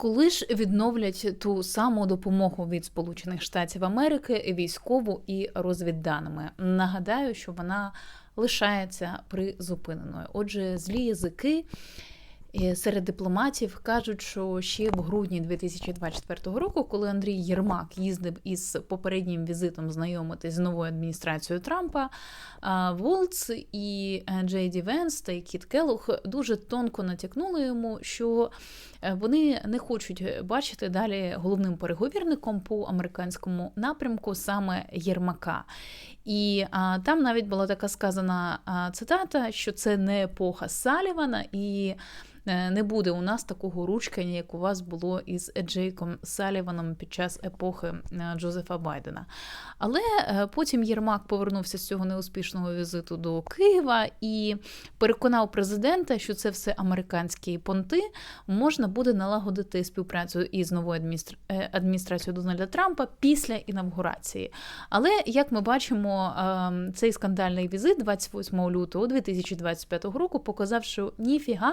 Коли ж відновлять ту саму допомогу від Сполучених Штатів Америки, військову і розвідданими? Нагадаю, що вона лишається призупиненою. Отже, злі язики. Серед дипломатів кажуть, що ще в грудні 2024 року, коли Андрій Єрмак їздив із попереднім візитом знайомитись з новою адміністрацією Трампа, Волц і е, Джей Ді Венс та Кіт Келлог дуже тонко натякнули йому, що е, вони не хочуть бачити далі головним переговірником по американському напрямку саме Єрмака. І а, там навіть була така сказана цитата, що це не епоха Салівана, і не буде у нас такого ручкання, як у вас було із Джейком Саліваном під час епохи е, Джозефа Байдена. Але е, потім Єрмак повернувся з цього неуспішного візиту до Києва і переконав президента, що це все американські понти. Можна буде налагодити співпрацю із новою адміністр... е, адміністрацією Дональда Трампа після інавгурації. Але як ми бачимо, цей скандальний візит 28 лютого 2025 року показав, що ніфіга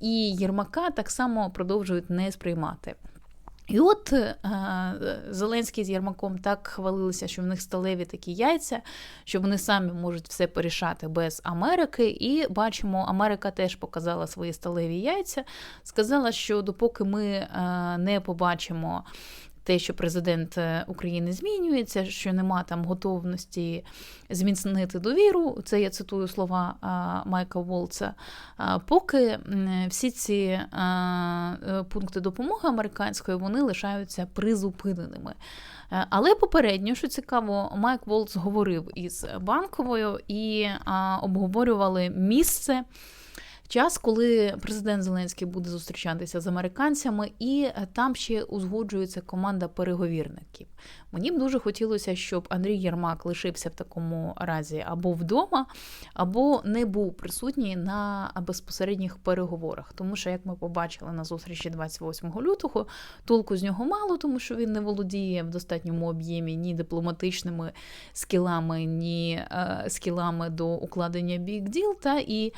і Єрмака так само продовжують не сприймати. І от е, Зеленський з Єрмаком так хвалилися, що в них сталеві такі яйця, що вони самі можуть все порішати без Америки. І бачимо, Америка теж показала свої сталеві яйця. Сказала, що допоки ми е, не побачимо. Те, що президент е, України змінюється, що нема там готовності зміцнити довіру, це я цитую слова Майка Волца. Поки всі ці е, пункти допомоги американської вони лишаються призупиненими. Е, Але попередньо, що цікаво, Майк Волц говорив із банковою і обговорювали місце. Час, коли президент Зеленський буде зустрічатися з американцями, і е, там ще узгоджується команда переговірників. Мені б дуже хотілося, щоб Андрій Єрмак лишився в такому разі або вдома, або не був присутній на безпосередніх переговорах. Тому що, як ми побачили на зустрічі 28 лютого, толку з нього мало, тому що він не володіє в достатньому об'ємі ні дипломатичними скілами, ні е, скілами до укладення big deal, та і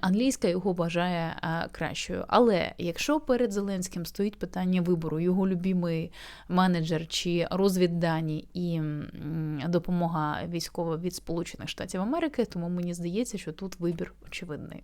англійська його вважає е, кращою. Але якщо перед Зеленським стоїть питання вибору, його любимий менеджер чи розвіддані і допомога військова від Сполучених Штатів Америки, тому мені здається, що тут вибір очевидний.